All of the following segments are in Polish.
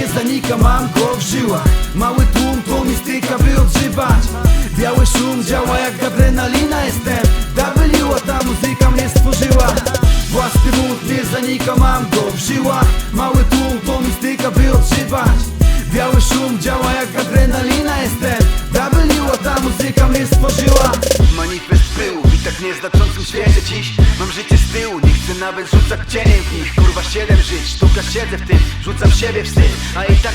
zanika, mam go w żyłach. Mały tłum to mistyka, by odżywać. Biały szum działa jak adrenalina Jestem. W, a ta muzyka mnie stworzyła. Własny mód nie zanika, mam go w żyłach. Mały tłum to mistyka, by odżywać. Biały szum działa jak adrenalina nieznaczącym świecie dziś. Mam życie z tyłu, nie chcę nawet rzucać cieniem w nich. Kurwa siedem żyć, sztuka siedzę w tym Rzucam siebie wstyd, a i tak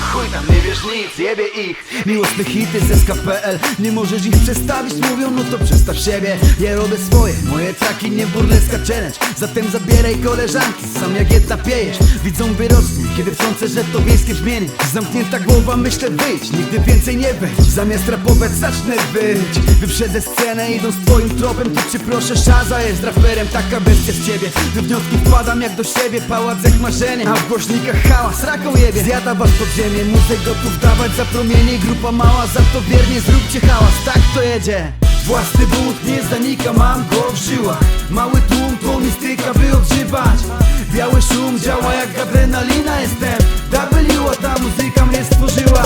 chuj tam Nie wiesz nic, jebie ich. Miłosne hity z SKPL Nie możesz ich przestawić, mówią no to przestaw siebie. Ja robię swoje, moje traki nie burleska challenge. Zatem zabieraj koleżanki, sam jak je tapiejesz Widzą wyrocznie, kiedy wtrącę, że to wiejskie brzmienie. Zamknięta głowa, myślę wyjść, nigdy więcej nie być Zamiast rapować zacznę być Wyprzedzę scenę idąc twoim tropem. Tu cię proszę, szaza jest raperem, taka bestia z ciebie. We wnioski wpadam jak do siebie, pałac jak marzenie. A w głośnikach hałas, raką jebie. Zjada was pod ziemię, muzyk gotów dawać za promienie. Grupa mała, za to wiernie zróbcie hałas, tak to jedzie. Własny bunt nie zanika, mam go w żyłach. Mały tłum to mistyka, by odżywać. Biały szum działa jak adrenalina Jestem. A ta muzyka mnie stworzyła.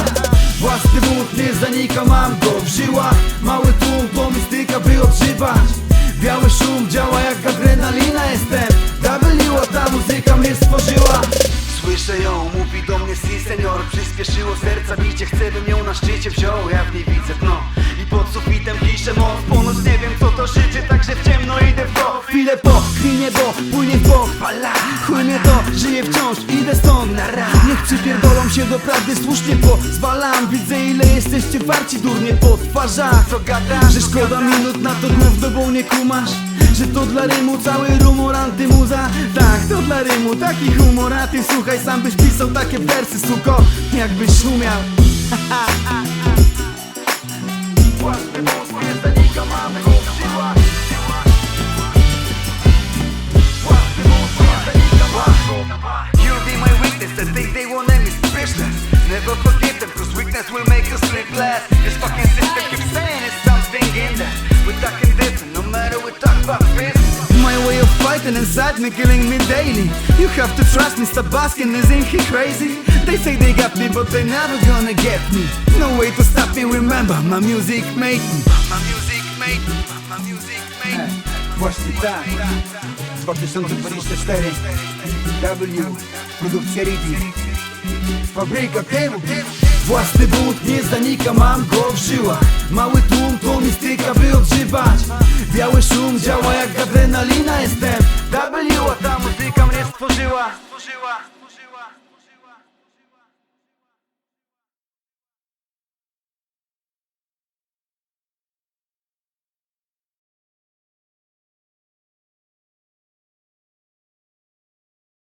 Własny bunt nie zanika, mam go w żyłach. Mały tłum to mistyka, by odżywać Przyspieszyło serca bicie, chcę bym ją na szczycie wziął. Ja w niej widzę dno i pod sufitem piszę moc. Ponoć nie wiem co to życie, także w ciemno idę w to. Chwilę po, chwilę bo, płynie w bok Fala, chuj mnie to, żyję wciąż, idę stąd przypierdolą się do prawdy, słusznie pozwalam. Widzę ile jesteście warci, durnie po twarzach. Co gadasz, Że szkoda minut na to głów dobą nie kumasz Że to dla rymu cały rumor antymuza. Tak, to dla rymu taki humor A ty słuchaj, sam byś pisał takie wersy, suko Jakbyś umiał. Własny mózg nie zanika, mamy mamy You'll be my the thing they want weakness will make us slip last This fucking system keeps saying it's something in there. We're talking different, no matter we talk about business My way of fighting inside me, killing me daily. You have to trust me, stop asking, isn't he crazy? They say they got me, but they never gonna get me. No way to stop me, remember, my music made me. My music made me, my music made me. Właśnie tak 2024 W Produkcja Ridi Fabryka Tymu Własny bunt nie zanika, mam go w żyłach. Mały tłum to mistyka, by odżywać. Biały szum działa jak adrenalina